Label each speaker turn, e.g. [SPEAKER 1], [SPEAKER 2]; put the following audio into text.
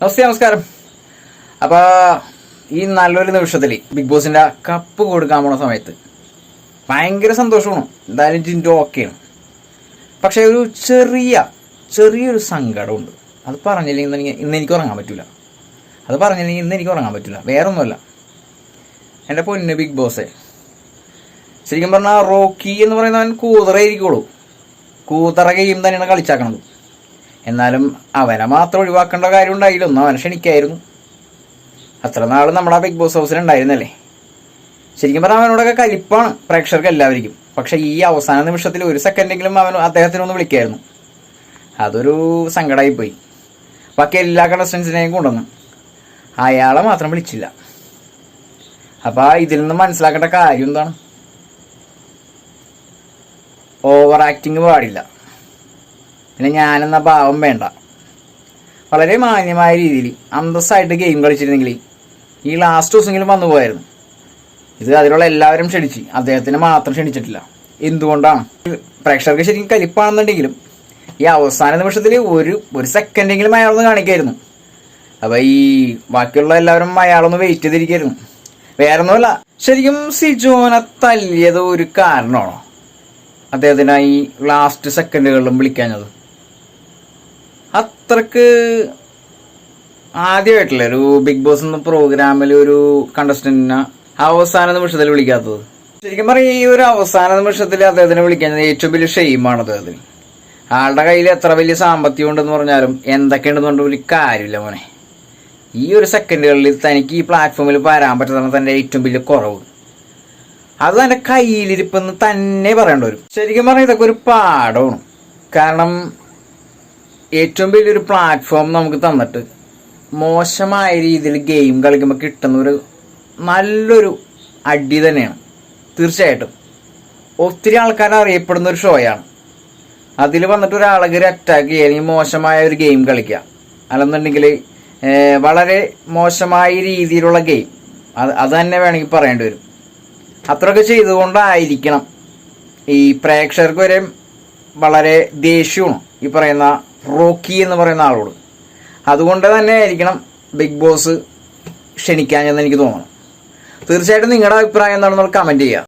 [SPEAKER 1] നമസ്തേ നമസ്കാരം. അപ്പോൾ ഈ നല്ലൊരു നിമിഷത്തിൽ ബിഗ് ബോസിന്റെ കപ്പ് കൊടുക്കാൻ പോണ സമയത്ത് ഭയങ്കര സന്തോഷമാണ്. എന്തായാലും ജിൻഡോ ഓക്കെയാണ് പക്ഷേ ഒരു ചെറിയ ചെറിയൊരു സങ്കടമുണ്ട്. അത് പറഞ്ഞില്ലെങ്കിൽ ഇന്ന് എനിക്ക് ഉറങ്ങാൻ പറ്റില്ല അത് പറഞ്ഞില്ലെങ്കിൽ ഇന്ന് എനിക്ക് ഉറങ്ങാൻ പറ്റില്ല വേറൊന്നുമല്ല. എന്റെ പൊന്ന് ബിഗ് ബോസേ ശരിക്കും പറഞ്ഞാൽ റോക്കി എന്ന് പറയുന്നവൻ കൂതറയിരിക്കുള്ളൂ കൂതറ ഗെയിം തന്നെയാണ് കളിച്ചാക്കണത്. എന്നാലും അവനെ മാത്രം ഒഴിവാക്കേണ്ട കാര്യം ഉണ്ടായില്ല ഒന്നും അവനെ ക്ഷണിക്കായിരുന്നു. അത്ര നാൾ നമ്മുടെ ആ ബിഗ് ബോസ് ഹൗസിൽ ഉണ്ടായിരുന്നല്ലേ? ശരിക്കും പറഞ്ഞാൽ അവനോടൊക്കെ കലിപ്പാണ് പ്രേക്ഷകർക്ക് എല്ലാവർക്കും പക്ഷേ ഈ അവസാന നിമിഷത്തിൽ ഒരു സെക്കൻഡെങ്കിലും അവൻ അദ്ദേഹത്തിനൊന്ന് വിളിക്കായിരുന്നു. അതൊരു സങ്കടമായി പോയി ബാക്കി എല്ലാ കണ്ടസ്റ്റൻസിനെയും കൊണ്ടുവന്നു. അയാളെ മാത്രം വിളിച്ചില്ല. അപ്പോൾ ഇതിൽ നിന്ന് മനസ്സിലാക്കേണ്ട കാര്യം എന്താണ്? ഓവർ ആക്ടിങ് പാടില്ല. പിന്നെ ഞാനെന്ന ഭാവം വേണ്ട. വളരെ മാന്യമായ രീതിയിൽ അന്തസ്സായിട്ട് ഗെയിം കളിച്ചിരുന്നെങ്കിൽ ഈ ലാസ്റ്റ് ദിവസമെങ്കിലും വന്നു പോയായിരുന്നു. ഇത് അതിലുള്ള എല്ലാവരും ക്ഷണിച്ച് അദ്ദേഹത്തിന് മാത്രം ക്ഷണിച്ചിട്ടില്ല. എന്തുകൊണ്ടാണ്? പ്രേക്ഷകർക്ക് ശരിക്കും കലിപ്പാണെന്നുണ്ടെങ്കിലും ഈ അവസാന നിമിഷത്തിൽ ഒരു ഒരു സെക്കൻഡെങ്കിലും അയാളൊന്ന് കാണിക്കായിരുന്നു. അപ്പോൾ ഈ ബാക്കിയുള്ള എല്ലാവരും അയാളൊന്ന് വെയിറ്റ് ചെയ്തിരിക്കായിരുന്നു. വേറെ ഒന്നുമല്ല ശരിക്കും സിജോനെ തല്ലിയത് ഒരു കാരണമാണോ? അദ്ദേഹത്തിന് ഈ ലാസ്റ്റ് സെക്കൻഡുകളിലും വിളിക്കാഞ്ഞത്. അത്രയ്ക്ക് ആദ്യമായിട്ടില്ല? ഒരു ബിഗ് ബോസ് എന്ന പ്രോഗ്രാമിൽ ഒരു കണ്ടസ്റ്റന്റിനെ അവസാന നിമിഷത്തിൽ വിളിക്കാത്തത്. ശരിക്കും പറയും ഈ ഒരു അവസാന നിമിഷത്തിൽ അദ്ദേഹത്തിനെ വിളിക്കുന്നത് ഏറ്റവും വലിയ ഷെയിമാണ് അദ്ദേഹത്തിന് ആളുടെ കയ്യിൽ എത്ര വലിയ സാമ്പത്തികം ഉണ്ടെന്ന് പറഞ്ഞാലും എന്തൊക്കെയുണ്ടെന്ന് പറഞ്ഞാൽ ഒരു കാര്യമില്ല മോനെ. ഈ ഒരു സെക്കൻഡുകളിൽ തനിക്ക് ഈ പ്ലാറ്റ്ഫോമിൽ വരാൻ പറ്റുന്ന തന്റെ ഏറ്റവും വലിയ കുറവ്. അത് തന്റെ കയ്യിലിരിപ്പെന്ന് തന്നെ പറയേണ്ടി വരും. ശരിക്കും പറഞ്ഞാൽ ഇതൊക്കെ ഒരു പാഠമാണ് കാരണം ഏറ്റവും വലിയൊരു പ്ലാറ്റ്ഫോം നമുക്ക് തന്നിട്ട് മോശമായ രീതിയിൽ ഗെയിം കളിക്കുമ്പോൾ കിട്ടുന്ന ഒരു നല്ലൊരു അടി തന്നെയാണ്. തീർച്ചയായിട്ടും. ഒത്തിരി ആൾക്കാർ അറിയപ്പെടുന്ന ഒരു ഷോയാണ് അതിൽ വന്നിട്ട് ഒരാളെ ഒരു അറ്റാക്ക് ചെയ്യുക മോശമായ ഒരു ഗെയിം കളിക്കുക അല്ലെന്നുണ്ടെങ്കിൽ വളരെ മോശമായ രീതിയിലുള്ള ഗെയിം അത് അത് തന്നെ വേണമെങ്കിൽ പറയേണ്ടി വരും. അത്രയൊക്കെ ചെയ്തുകൊണ്ടായിരിക്കണം ഈ പ്രേക്ഷകർക്ക് വരെ വളരെ ദേഷ്യമാണ് ഈ പറയുന്ന റോക്കി എന്ന് പറയുന്ന ആളോട്. അതുകൊണ്ട് തന്നെ ആയിരിക്കണം ബിഗ് ബോസ് ക്ഷണിക്കാഞ്ഞെന്ന് എനിക്ക് തോന്നണം. തീർച്ചയായിട്ടും നിങ്ങളുടെ അഭിപ്രായം എന്താണെന്ന് കമന്റ് ചെയ്യുക.